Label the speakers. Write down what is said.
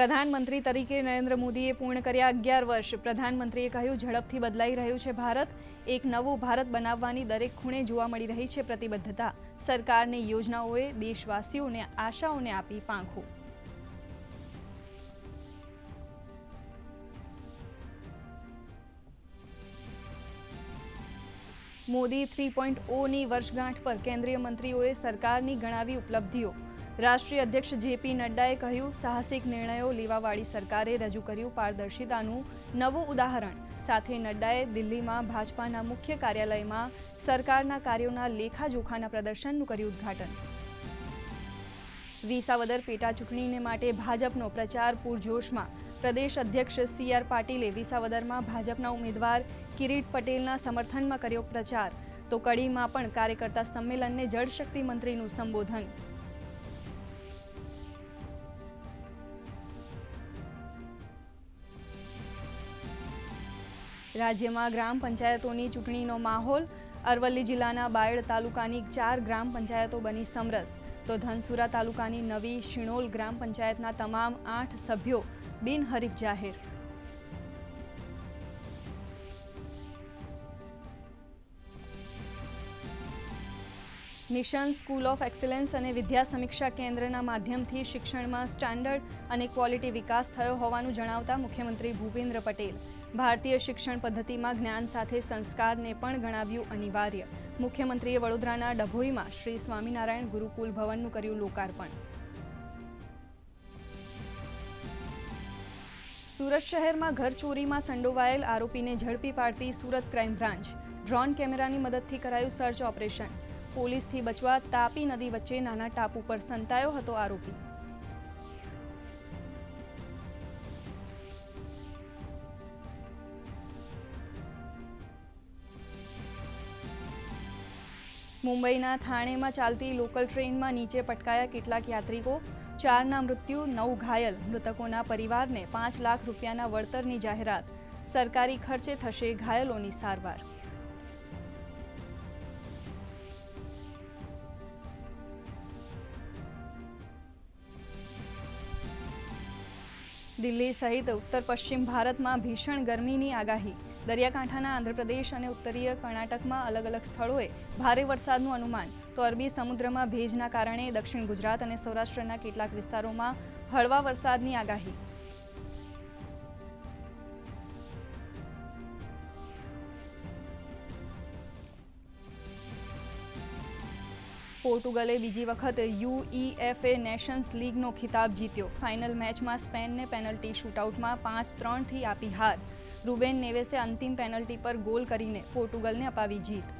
Speaker 1: પ્રધાનમંત્રી તરીકે નરેન્દ્ર મોદીએ પૂર્ણ કર્યા અગિયાર વર્ષ પ્રધાનમંત્રીએ કહ્યું ઝડપથી બદલાઈ રહ્યું છે ભારત એક નવું ભારત બનાવવાની દરેક ખૂણે જોવા મળી રહી છે પ્રતિબદ્ધતા સરકારની યોજનાઓએ દેશવાસીઓને આશાઓને આપી પાંખું મોદી થ્રી પોઈન્ટ ઓની વર્ષગાંઠ પર કેન્દ્રીય મંત્રીઓએ સરકારની ગણાવી ઉપલબ્ધિઓ રાષ્ટ્રીય અધ્યક્ષ જેપી નડ્ડાએ કહ્યું સાહસિક નિર્ણયો લેવાવાળી સરકારે રજૂ કર્યું પારદર્શિતાનું નવું ઉદાહરણ સાથે નડ્ડાએ દિલ્હીમાં ભાજપાના મુખ્ય કાર્યાલયમાં સરકારના કાર્યોના લેખાજોખાના પ્રદર્શનનું કર્યું ઉદ્ઘાટન વિસાવદર પેટા ચૂંટણીને માટે ભાજપનો પ્રચાર પૂરજોશમાં પ્રદેશ અધ્યક્ષ સી આર પાટીલે વિસાવદરમાં ભાજપના ઉમેદવાર કિરીટ પટેલના સમર્થનમાં કર્યો પ્રચાર તો કડીમાં પણ કાર્યકર્તા સંમેલનને જળશક્તિ મંત્રીનું સંબોધન રાજ્યમાં ગ્રામ પંચાયતોની ચૂંટણીનો માહોલ અરવલ્લી જિલ્લાના બાયડ તાલુકાની ચાર ગ્રામ પંચાયતો બની સમરસ તો ધનસુરા તાલુકાની નવી શિણોલ ગ્રામ પંચાયતના તમામ આઠ સભ્યો બિનહરીફ જાહેર મિશન સ્કૂલ ઓફ એક્સેલન્સ અને વિદ્યા સમીક્ષા કેન્દ્રના માધ્યમથી શિક્ષણમાં સ્ટાન્ડર્ડ અને ક્વોલિટી વિકાસ થયો હોવાનું જણાવતા મુખ્યમંત્રી ભૂપેન્દ્ર પટેલ ભારતીય શિક્ષણ પદ્ધતિમાં જ્ઞાન સાથે સંસ્કારને પણ ગણાવ્યું અનિવાર્ય મુખ્યમંત્રીએ વડોદરાના ડભોઈમાં શ્રી સ્વામિનારાયણ ગુરુકુલ ભવનનું કર્યું લોકાર્પણ સુરત શહેરમાં ઘર ચોરીમાં સંડોવાયેલ આરોપીને ઝડપી પાડતી સુરત ક્રાઇમ બ્રાન્ચ ડ્રોન કેમેરાની મદદથી કરાયું સર્ચ ઓપરેશન પોલીસથી બચવા તાપી નદી વચ્ચે નાના ટાપુ પર સંતાયો હતો આરોપી મુંબઈના થાણેમાં ચાલતી લોકલ ટ્રેનમાં નીચે પટકાયા કેટલાક યાત્રિકો ચારના મૃત્યુ નવ ઘાયલ મૃતકોના પરિવારને પાંચ લાખ રૂપિયાના વળતરની જાહેરાત સરકારી ખર્ચે થશે ઘાયલોની સારવાર દિલ્હી સહિત ઉત્તર પશ્ચિમ ભારતમાં ભીષણ ગરમીની આગાહી દરિયાકાંઠાના આંધ્રપ્રદેશ અને ઉત્તરીય કર્ણાટકમાં અલગ અલગ સ્થળોએ ભારે વરસાદનું અનુમાન તો અરબી સમુદ્રમાં ભેજના કારણે દક્ષિણ ગુજરાત અને સૌરાષ્ટ્રના કેટલાક વિસ્તારોમાં હળવા વરસાદની આગાહી પોર્ટુગલે બીજી વખત યુઈએફએ નેશન્સ લીગનો ખિતાબ જીત્યો ફાઇનલ મેચમાં સ્પેનને પેનલ્ટી શૂટઆઉટમાં પાંચ ત્રણથી આપી હાર રૂબેન નેવેસે અંતિમ પેનલ્ટી પર ગોલ કરીને પોર્ટુગલને અપાવી જીત